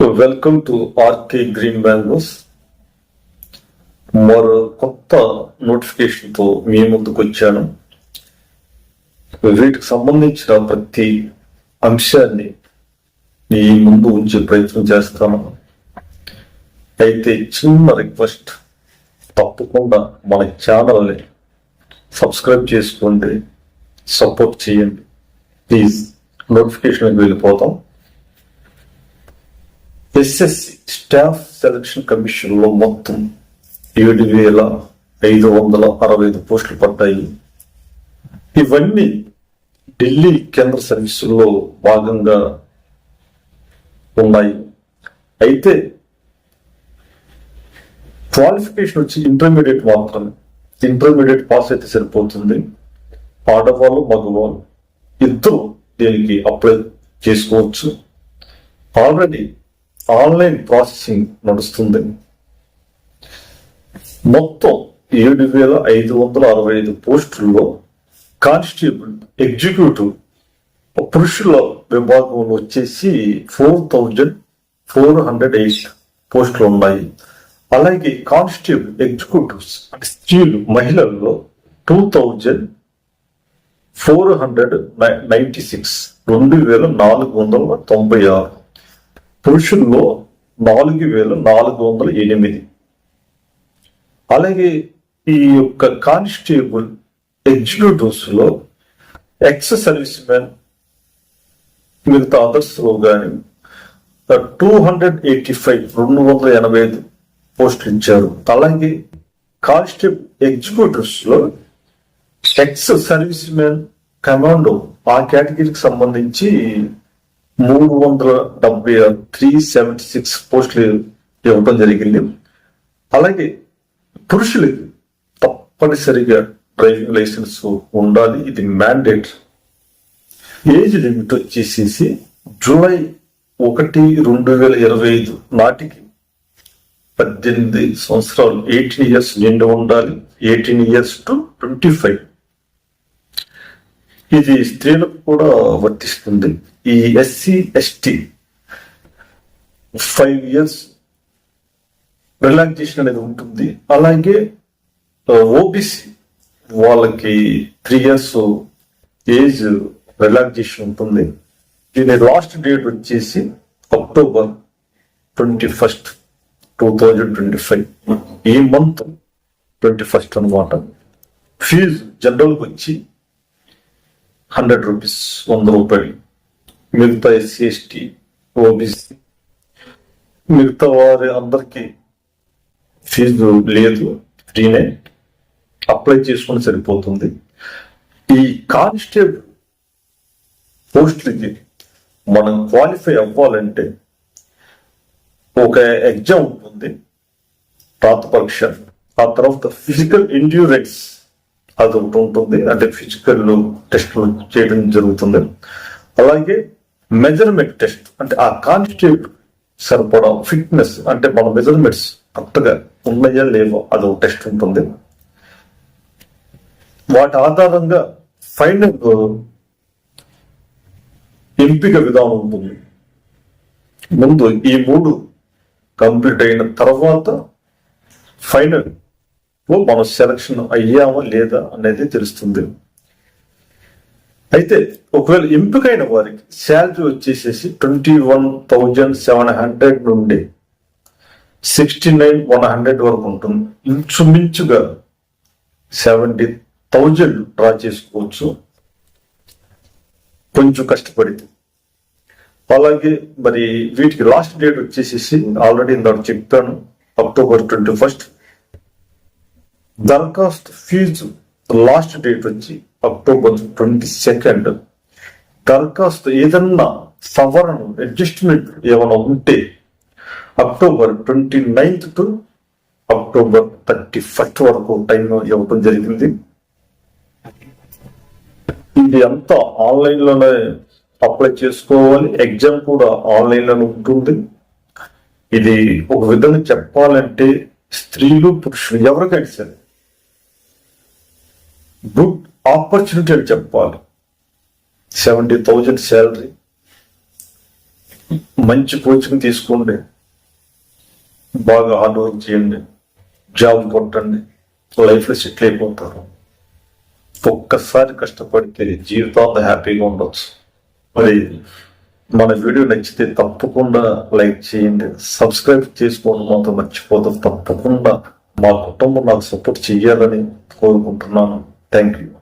Welcome to RK green mangoes మరో కొత్త నోటిఫికేషన్తో మీ ముందుకు వచ్చాను. వీటికి సంబంధించిన ప్రతి అంశాన్ని మీ ముందు ఉంచే ప్రయత్నం చేస్తాను. అయితే చిన్న రిక్వెస్ట్ తప్పకుండా మన ఛానల్ని సబ్స్క్రైబ్ చేసుకోండి సపోర్ట్ చేయండి. ప్లీజ్ నోటిఫికేషన్కి వెళ్ళిపోతాం. ఎస్ఎస్సి స్టాఫ్ సెలక్షన్ కమిషన్లో మొత్తం ఏడు వేల ఐదు వందల అరవై ఐదు పోస్టులు పడ్డాయి. ఇవన్నీ ఢిల్లీ కేంద్ర సర్వీసుల్లో భాగంగా ఉన్నాయి. అయితే క్వాలిఫికేషన్ వచ్చి ఇంటర్మీడియట్ మాత్రమే ఇంటర్మీడియట్ పాస్ అయితే సరిపోతుంది. ఆడవాళ్ళు మగవాళ్ళు ఇద్దరు దీనికి అప్లై చేసుకోవచ్చు. ఆల్రెడీ ఆన్లైన్ ప్రాసెసింగ్ నడుస్తుంది. మొత్తం ఏడు వేల ఐదు వందల అరవై ఐదు పోస్టుల్లో కానిస్టేబుల్ ఎగ్జిక్యూటివ్ పురుషుల విభాగంలో వచ్చేసి four thousand four hundred eight పోస్టులు ఉన్నాయి. అలాగే కానిస్టేబుల్ ఎగ్జిక్యూటివ్స్ స్త్రీలు మహిళల్లో two thousand four hundred ninety six రెండు వేల నాలుగు వందల తొంభై ఆరు. పురుషుల్లో నాలుగు వేల నాలుగు వందల ఎనిమిది. అలాగే ఈ యొక్క కానిస్టేబుల్ ఎగ్జిక్యూటివ్స్లో ఎక్స్ సర్వీస్ మ్యాన్ మిగతా అదర్స్లో కానీ టూ హండ్రెడ్ ఎయిటీ ఫైవ్ రెండు వందల ఎనభై ఐదు పోస్టులు ఇచ్చారు అలాగే కానిస్టేబుల్ ఎగ్జిక్యూటివ్స్లో ఎక్స్ సర్వీస్ మ్యాన్ కమాండో ఆ కేటగిరీకి సంబంధించి మూడు వందల డెబ్బై త్రీ సెవెంటీ సిక్స్ పోస్టులు ఇవ్వడం జరిగింది. అలాగే పురుషులకి తప్పనిసరిగా డ్రైవింగ్ లైసెన్స్ ఉండాలి. ఇది మ్యాండేట్. ఏజ్ లిమిట్ వచ్చేసేసి జూలై ఒకటి రెండు వేల ఇరవై ఐదు నాటికి పద్దెనిమిది సంవత్సరాలు ఎయిటీన్ ఇయర్స్ నిండి ఉండాలి. Eighteen years to twenty five. ఇది స్త్రీలకు కూడా వర్తిస్తుంది. ఈ SC ST five years relaxation అనేది ఉంటుంది. అలాగే ఓబీసీ వాళ్ళకి త్రీ ఇయర్స్ ఏజ్ రిలాక్సేషన్ ఉంటుంది. దీని లాస్ట్ డేట్ వచ్చేసి October twenty first two thousand twenty five ఈ మంత్ ట్వంటీ ఫస్ట్ అనమాట ఫీజు జనరల్కి వచ్చి హండ్రెడ్ రూపీస్ వంద రూపాయలు. మిగతా ఎస్సీ ఎస్టీ ఓబీసీ మిగతా వారి అందరికీ ఫీజు లేదు ఫ్రీనే అప్లై చేసుకుని సరిపోతుంది. ఈ కానిస్టేబుల్ పోస్టులకి మనం క్వాలిఫై అవ్వాలంటే ఒక ఎగ్జామ్ ఉంటుంది రాత పరీక్ష. ఆ తర్వాత ఫిజికల్ ఎండ్యూరెన్స్ అది ఒకటి ఉంటుంది అంటే ఫిజికల్ టెస్ట్ చేయడం జరుగుతుంది. అలాగే మెజర్మెంట్ టెస్ట్ అంటే ఆ కాన్స్టిట్యూట్ సరిపడా ఫిట్నెస్ అంటే మన మెజర్మెంట్స్ కరెక్ట్గా ఉన్నాయా లేవో అది ఒక టెస్ట్ ఉంటుంది. వాటి ఆధారంగా ఫైనల్ ఎంపిక విధానం ఉంటుంది. ముందు ఈ మూడు కంప్లీట్ అయిన తర్వాత ఫైనల్లో మనం సెలక్షన్ అయ్యామా లేదా అనేది తెలుస్తుంది. అయితే ఒకవేళ ఎంపికైన వారికి శాలరీ వచ్చేసేసి twenty one thousand seven hundred నుండి సిక్స్టీ నైన్ వన్ హండ్రెడ్ వరకు ఉంటుంది. ఇంచుమించుగా సెవెంటీ థౌజండ్ డ్రా చేసుకోవచ్చు. కొంచెం కష్టపడితే. అలాగే మరి వీటికి లాస్ట్ డేట్ వచ్చేసేసి ఆల్రెడీ ఇందాక చెప్పాను. October twenty first. దరఖాస్తు ఫీజు లాస్ట్ డేట్ వచ్చి అక్టోబర్ ట్వంటీ సెకండ్ దరఖాస్తు ఏదన్నా సవరణ అడ్జస్ట్మెంట్ ఏమైనా ఉంటే October twenty ninth to October thirty first వరకు టైం ఇవ్వడం జరిగింది. ఇది అంతా ఆన్లైన్లోనే అప్లై చేసుకోవాలి. ఎగ్జామ్ కూడా ఆన్లైన్లోనే ఉంటుంది. ఇది ఒక విధంగా చెప్పాలంటే స్త్రీలు పురుషులు ఎవరికైనా సరే గుడ్ ఆపర్చునిటీ అని చెప్పాలి. సెవెంటీ థౌజండ్ శాలరీ మంచి కోచింగ్ తీసుకోండి. బాగా హార్డ్ వర్క్ చేయండి. జాబ్ కొట్టండి. లైఫ్లో సెటిల్ అయిపోతారు. ఒక్కసారి కష్టపడితే జీవితాంత హ్యాపీగా ఉండొచ్చు. మరి మన వీడియో నచ్చితే తప్పకుండా లైక్ చేయండి. సబ్స్క్రైబ్ చేసుకోండి మాత్రం మర్చిపోతాం తప్పకుండా మా కుటుంబం నాకు సపోర్ట్ చేయాలని కోరుకుంటున్నాను. Thank you.